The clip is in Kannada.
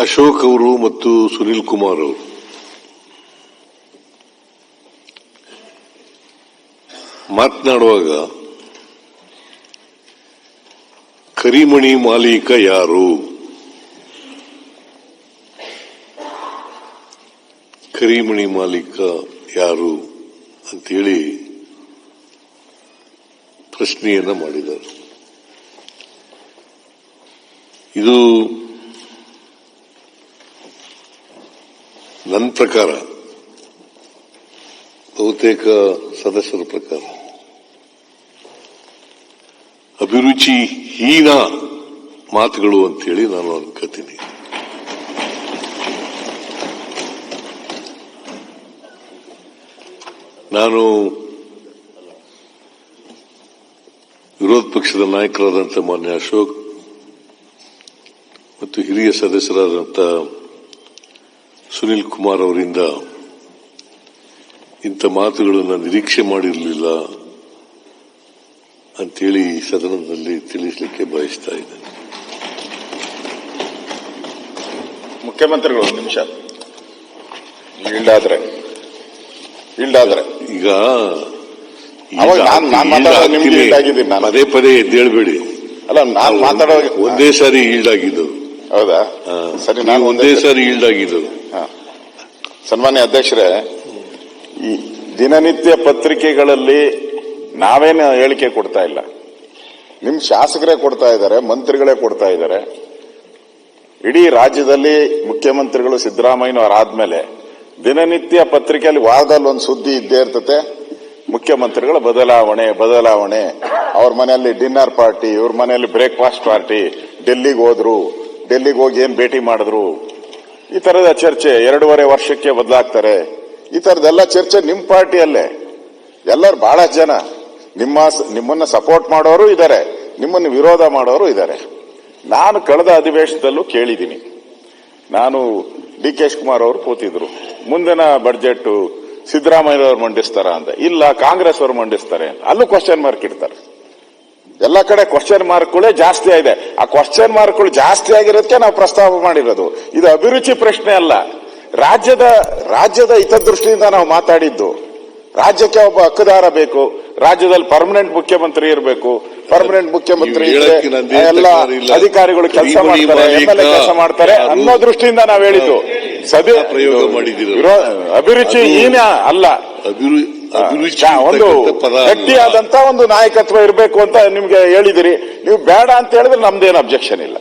ಅಶೋಕ್ ಅವರು ಮತ್ತು ಸುನಿಲ್ ಕುಮಾರ್ ಅವರು. ಮಾತನಾಡುವಾಗ, ಕರಿಮಣಿ ಮಾಲೀಕ ಯಾರು? ಕರಿಮಣಿ ಮಾಲೀಕ ಯಾರು ಅಂತೇಳಿ ಪ್ರಶ್ನೆಯನ್ನ ಮಾಡಿದರು ಇದು ನನ್ನ ಪ್ರಕಾರ, ಬಹುತೇಕ ಸದಸ್ಯರ ಪ್ರಕಾರ, ಅಭಿರುಚಿ ಹೀನ ಮಾತುಗಳು ಅಂತೇಳಿ ನಾನು ಅನ್ಕೋತೀನಿ. ನಾನು ವಿರೋಧ ಪಕ್ಷದ ನಾಯಕರಾದಂಥ ಮಾನ್ಯ ಅಶೋಕ್ ಮತ್ತು ಹಿರಿಯ ಸದಸ್ಯರಾದಂಥ ಸುನಿಲ್ ಕುಮಾರ್ ಅವರಿಂದ ಇಂಥ ಮಾತುಗಳನ್ನು ನಿರೀಕ್ಷೆ ಮಾಡಿರಲಿಲ್ಲ ಅಂತೇಳಿ ಸದನದಲ್ಲಿ ತಿಳಿಸಲಿಕ್ಕೆ ಬಯಸ್ತಾ ಇದ್ದೇನೆ ಮುಖ್ಯಮಂತ್ರಿಗಳು ಒಂದು ನಿಮಿಷ. ಇಲ್ಡಾದ್ರೆ ಇಲ್ಡಾದ್ರೆ ಈಗ. ಪದೇ ಪದೇ ಎದ್ದೇಳ್ಬೇಡಿ. ಅಲ್ಲ ನಾನು ಮಾತಾಡೋ ಒಂದೇ ಸಾರಿ ಈಲ್ಡ್ ಆಗಿದ್ದು ಹೌದಾ. ಸರಿ ನಾನು ಒಂದೇ ಸಾರಿ ಈಲ್ಡ್. ಸನ್ಮಾನ್ಯ ಅಧ್ಯಕ್ಷರೇ ಈ ದಿನನಿತ್ಯ ಪತ್ರಿಕೆಗಳಲ್ಲಿ ನಾವೇನು ಹೇಳಿಕೆ ಕೊಡ್ತಾ ಇಲ್ಲ. ನಿಮ್ ಶಾಸಕರೇ ಕೊಡ್ತಾ ಇದ್ದಾರೆ ಮಂತ್ರಿಗಳೇ ಕೊಡ್ತಾ ಇದ್ದಾರೆ. ಇಡೀ ರಾಜ್ಯದಲ್ಲಿ ಮುಖ್ಯಮಂತ್ರಿಗಳು ಸಿದ್ದರಾಮಯ್ಯನವರಾದ್ಮೇಲೆ ದಿನನಿತ್ಯ ಪತ್ರಿಕೆಯಲ್ಲಿ ವಾರದಲ್ಲಿ ಒಂದು ಸುದ್ದಿ ಇದ್ದೇ ಇರ್ತತೆ. ಮುಖ್ಯಮಂತ್ರಿಗಳ ಬದಲಾವಣೆ ಬದಲಾವಣೆ. ಅವ್ರ ಮನೆಯಲ್ಲಿ ಡಿನ್ನರ್ ಪಾರ್ಟಿ ಇವ್ರ ಮನೆಯಲ್ಲಿ ಬ್ರೇಕ್ಫಾಸ್ಟ್ ಪಾರ್ಟಿ ಡೆಲ್ಲಿಗೆ ಹೋದ್ರು. ಡೆಲ್ಲಿಗೆ ಹೋಗಿ ಏನ್ ಭೇಟಿ ಮಾಡಿದ್ರು? ಈ ತರದ ಚರ್ಚೆ ಎರಡೂವರೆ ವರ್ಷಕ್ಕೆ ಬದಲಾಗ್ತಾರೆ. ಈ ತರದೆಲ್ಲ ಚರ್ಚೆ ನಿಮ್ ಪಾರ್ಟಿಯಲ್ಲೇ. ಎಲ್ಲರೂ ಬಹಳ ಜನ. ನಿಮ್ಮ ನಿಮ್ಮನ್ನ ಸಪೋರ್ಟ್ ಮಾಡೋರು ಇದ್ದಾರೆ ನಿಮ್ಮನ್ನು ವಿರೋಧ ಮಾಡೋರು ಇದ್ದಾರೆ ನಾನು ಕಳೆದ ಅಧಿವೇಶನದಲ್ಲೂ ಕೇಳಿದ್ದೀನಿ. ನಾನು ಡಿ ಕೆ ಶಿವಕುಮಾರ್ ಅವರು ಕೂತಿದ್ರು. ಮುಂದಿನ ಬಡ್ಜೆಟ್ ಸಿದ್ದರಾಮಯ್ಯ ಅವರು ಮಂಡಿಸ್ತಾರ ಅಂತ. ಇಲ್ಲ ಕಾಂಗ್ರೆಸ್ ಅವರು ಮಂಡಿಸ್ತಾರೆ. ಅಲ್ಲೂ ಕ್ವಶನ್ ಮಾರ್ಕ್ ಇಡ್ತಾರೆ. ಎಲ್ಲ ಕಡೆ ಕ್ವಶನ್ ಮಾರ್ಕ್ಗಳೇ ಜಾಸ್ತಿ ಆಗಿದೆ. ಆ ಕ್ವಶನ್ ಮಾರ್ಕ್ಗಳು ಜಾಸ್ತಿ ಆಗಿರೋದಕ್ಕೆ ನಾವು ಪ್ರಸ್ತಾಪ ಮಾಡಿರೋದು. ಇದು ಅಭಿರುಚಿ ಪ್ರಶ್ನೆ ಅಲ್ಲ. ರಾಜ್ಯದ ರಾಜ್ಯದ ಹಿತದೃಷ್ಟಿಯಿಂದ ನಾವು ಮಾತಾಡಿದ್ದು. ರಾಜ್ಯಕ್ಕೆ ಒಬ್ಬ ಹಕ್ಕುದಾರ ಬೇಕು. ರಾಜ್ಯದಲ್ಲಿ ಪರ್ಮನೆಂಟ್ ಮುಖ್ಯಮಂತ್ರಿ ಇರಬೇಕು. ಪರ್ಮನೆಂಟ್ ಮುಖ್ಯಮಂತ್ರಿ ಎಲ್ಲ ಅಧಿಕಾರಿಗಳು ಕೆಲಸ ಮಾಡ್ತಾರೆ ಎಂಎಲ್ಎ ಕೆಲಸ ಮಾಡ್ತಾರೆ ಅನ್ನೋ ದೃಷ್ಟಿಯಿಂದ ನಾವು ಹೇಳಿದ್ದು. ಸದ್ಯ ಪ್ರಯೋಗ ಮಾಡಿದ್ದೀವಿ ಅಭಿರುಚಿ ಈನ ಹೀನ ಅಲ್ಲ. ಅಭಿರುಚಿ ಚಾ- ಒಂದು. ಗಟ್ಟಿಯಾದಂತ ಒಂದು ನಾಯಕತ್ವ ಇರಬೇಕು ಅಂತ ನಿಮ್ಗೆ ಹೇಳಿದಿರಿ ನೀವು ಬೇಡ ಅಂತ ಹೇಳಿದ್ರೆ ನಮ್ದೇನು ಅಬ್ಜೆಕ್ಷನ್ ಇಲ್ಲ